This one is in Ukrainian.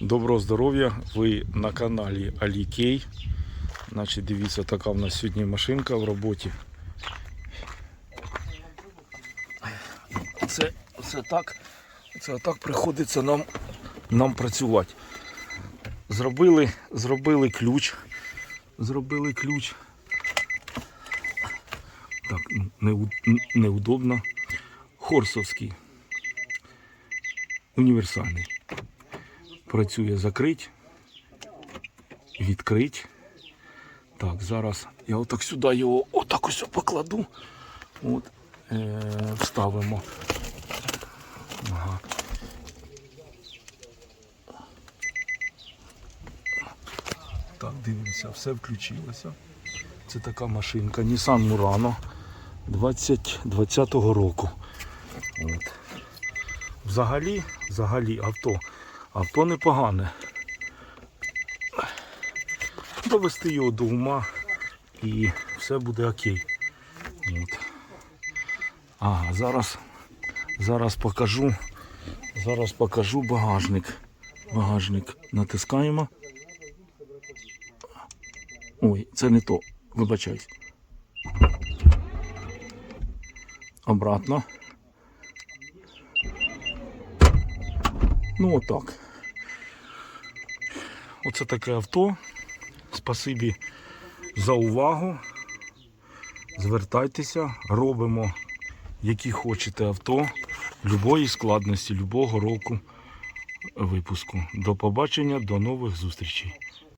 Доброго здоров'я! Ви на каналі Алікей. Значить, дивіться, така в нас сьогодні машинка в роботі. Це, це так, це так приходиться нам, нам працювати. Зробили, зробили ключ. Зробили ключ. Так, неу- неудобно. Хорсовський. Універсальний. Працює закрить, відкрить. Так, зараз я отак сюди його отак ось покладу. От, е, вставимо. Ага. Так, дивимося, все включилося. Це така машинка Nissan Murano 2020 року. От. Взагалі, взагалі авто. Авто непогане. Довести його до ума і все буде окей. От. Ага, зараз, зараз покажу. Зараз покажу багажник. Багажник натискаємо. Ой, це не то. Вибачаюсь. Обратно. Ну отак. Оце таке авто. Спасибі за увагу. Звертайтеся, робимо які хочете авто любої складності, любого року випуску. До побачення, до нових зустрічей.